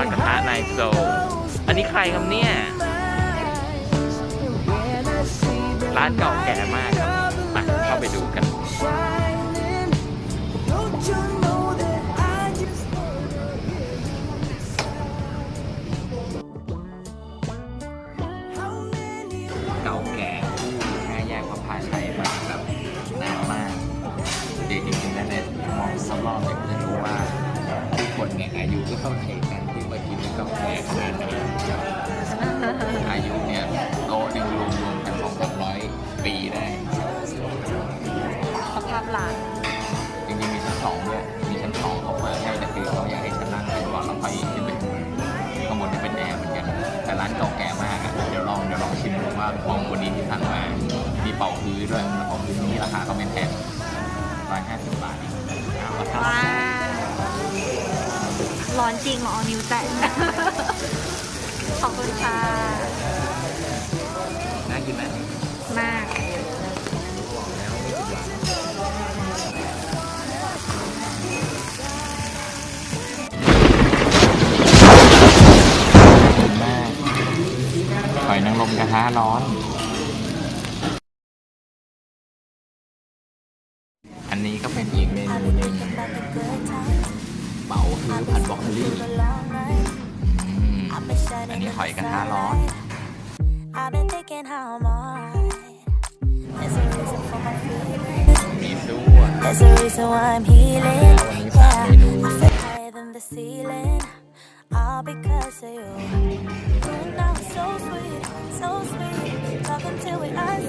ะนายโซ อันนี้ใครครับเนี่ย ร้านเก่าแก่มากครับมาเข้าไปดูกันเก่าแก่คู่ห้าแยกพระพาชัยมาแบบนานมากจริงๆแล้วเนี่ยมองรอบๆเนี่ยจะรู้ว่าทุกคนเนี่ยอายุก็เท่าเทียมกัน ที่มากินเก่าแก่ขนาดนี้อายุเนี่ยโตหนึ่งรวมๆกันสองสามร้อยปีได้สภาพร้านจริงๆมีชั้นสองด้วยมีชั้นสองเขามาให้แต่คือเขาอยากให้ชั้นล่างเป็นก่อนแล้วค่อยขึ้นไปข้างบนจะเป็นแอร์เหมือนกันแต่ร้านเก่าแก่มากอะเดี๋ยวลองเดี๋ยวลองชิมดูว่าของวันนี้ที่สั่งมามีเป่าฮื้อด้วยเป่าฮื้อนี้ราคาก็ไม่แพงร้อยห้าสิบบาทเองเอาละครับ ร้อนจริงเหรอเอานิ้วแตะ ขอบคุณค่ะ น่ากินไหมมากแล้วไม่ผิดหวังกินมากหอยนางรมกระทะร้อน อันนี้ก็เป็นอีกเมนูหนึ่งเป๋าคือ ผัดบรอกโคลีอืมอันนี้หอยกระทะร้อน I've been thinking how I'm alright. There's a reason for my feelings. มีด้วย There's a reason why I'm healing. Yeah, I feel higher than the ceiling. All because of you. You know, so sweet, so sweet. Talking till we asleep,